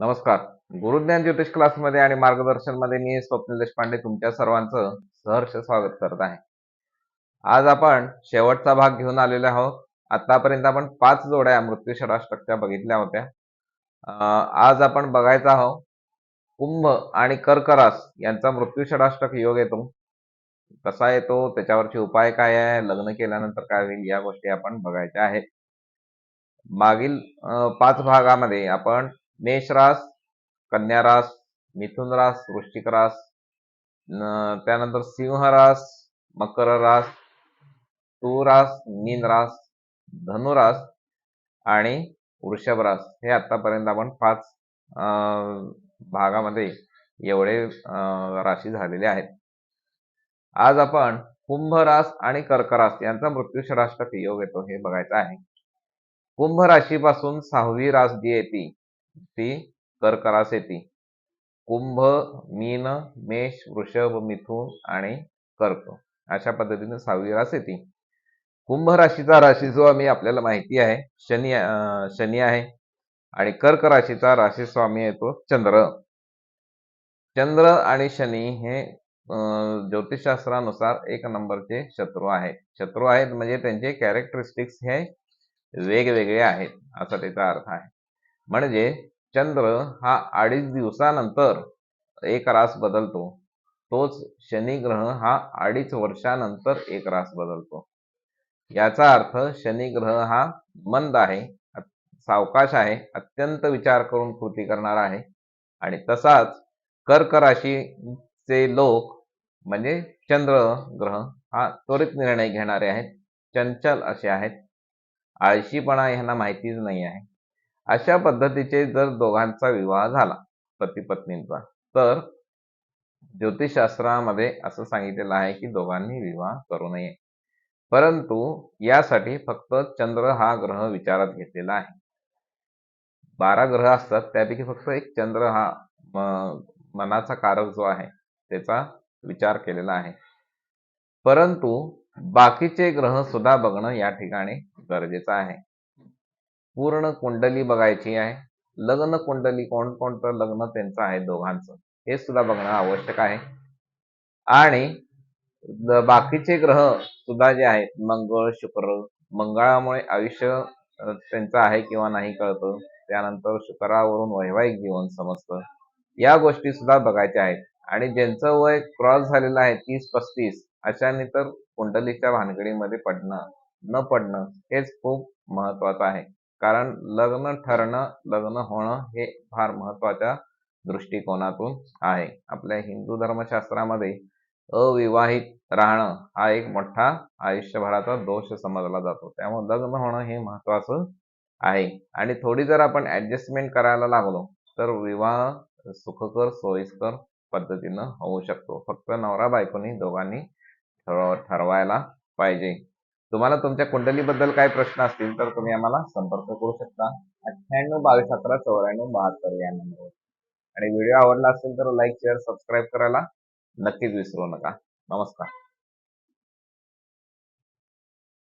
नमस्कार. गुरुज्ञान ज्योतिष क्लासमध्ये आणि मार्गदर्शनमध्ये मी स्वप्नील देशपांडे तुमच्या सर्वांचं सहर्ष स्वागत करत आहे. आज आपण शेवटचा भाग घेऊन आलेलो आहोत. आतापर्यंत आपण पाच जोड्या मृत्यू षडाष्टकच्या बघितल्या होत्या. आज आपण बघायचा आहोत. कुंभ आणि कर्करास यांचा मृत्यू षडाष्टक योग येतो. कसा येतो? त्याच्यावरचे उपाय काय आहे? लग्न केल्यानंतर काय होईल? या गोष्टी आपण बघायच्या आहेत. मागील पाच भागामध्ये आपण मेष रास कन्या रास मिथुन रास वृश्चिक रास त्यानंतर सिंह रास मकर रास तू रास मीन रास धनुरास आणि वृषभ रास हे आतापर्यंत आपण पाच भागामध्ये एवढे राशी झालेले आहेत. आज आपण कुंभ रास आणि कर्करास यांचा मृत्यू योग येतो हे बघायचं आहे. कुंभ राशीपासून सहावी रास जी येते ती कर्करास येते कुंभ मीन मेष वृषभ मिथुन आणि कर्क अशा पद्धतीने सहावी रास येते कुंभ राशीचा राशी जो आम्ही आपल्याला माहिती आहे शनी शनी आहे आणि कर्क राशीचा राशी स्वामी येतो चंद्र. चंद्र आणि शनी हे अं, ज्योतिषशास्त्रानुसार एक नंबरचे शत्रू आहेत. शत्रू आहेत म्हणजे त्यांचे कॅरेक्टरिस्टिक्स हे वेगवेगळे आहेत असा त्याचा अर्थ आहे. म्हणजे चंद्र हा अडीच दिवसानंतर एक रास बदलतो. तोच शनी ग्रह हा अडीच वर्षानंतर एक रास बदलतो. याचा अर्थ शनी ग्रह हा मंद आहे सावकाश आहे अत्यंत विचार करून कृती करणार आहे. आणि तसाच कर्क राशीचे लोक म्हणजे चंद्र ग्रह हा त्वरित निर्णय घेणारे आहेत चंचल असे आहेत. आळशीपणा यांना माहितीच नाही आहे. अशा पद्धतीचे जर दोघांचा विवाह झाला पती पत्नींचा तर ज्योतिषशास्त्रामध्ये असं सांगितलेलं आहे की दोघांनी विवाह करू नये. परंतु यासाठी फक्त चंद्र हा ग्रह विचारात घेतलेला आहे. बारा ग्रह असतात त्यापैकी फक्त एक चंद्र हा मनाचा कारक जो आहे त्याचा विचार केलेला आहे. परंतु बाकीचे ग्रह सुद्धा बघणं या ठिकाणी गरजेचं आहे. पूर्ण कुंडली बघायची आहे. लग्न कुंडली कोण कोणतं? लग्न त्यांचं आहे दोघांचं. हे सुद्धा बघणं आवश्यक आहे. आणि बाकीचे ग्रह सुद्धा जे आहेत मंगळ शुक्र मंगळामुळे आयुष्य त्यांचं आहे किंवा नाही कळतं. त्यानंतर शुक्रावरून वैवाहिक जीवन समजतं. या गोष्टी सुद्धा बघायच्या आहेत. आणि ज्यांचं वय क्रॉस झालेलं आहे तीस पस्तीस अशाने तर कुंडलीच्या भानगडीमध्ये पडणं न पडणं हेच खूप महत्वाचं आहे. कारण लग्न ठरणं लग्न होणं हे फार महत्त्वाच्या दृष्टिकोनातून आहे. आपल्या हिंदू धर्मशास्त्रामध्ये अविवाहित राहणं हा एक मोठा आयुष्यभराचा दोष समजला जातो. त्यामुळे लग्न होणं हे महत्वाचं आहे. आणि थोडी जर आपण ऍडजस्टमेंट करायला लागलो तर विवाह सुखकर सोयीस्कर पद्धतीनं होऊ शकतो. फक्त नवरा बायकोनी दोघांनी ठरवायला पाहिजे. तुम्हाला तुमच्या कुंडलीबद्दल काही प्रश्न असतील तर तुम्ही आम्हाला संपर्क करू शकता. अठ्ठ्याण्णव बावीस अकरा चौऱ्याण्णव बहात्तर या नंबरवर. आणि व्हिडिओ आवडला असेल तर लाईक शेअर सबस्क्राईब करायला नक्कीच विसरू नका. नमस्कार.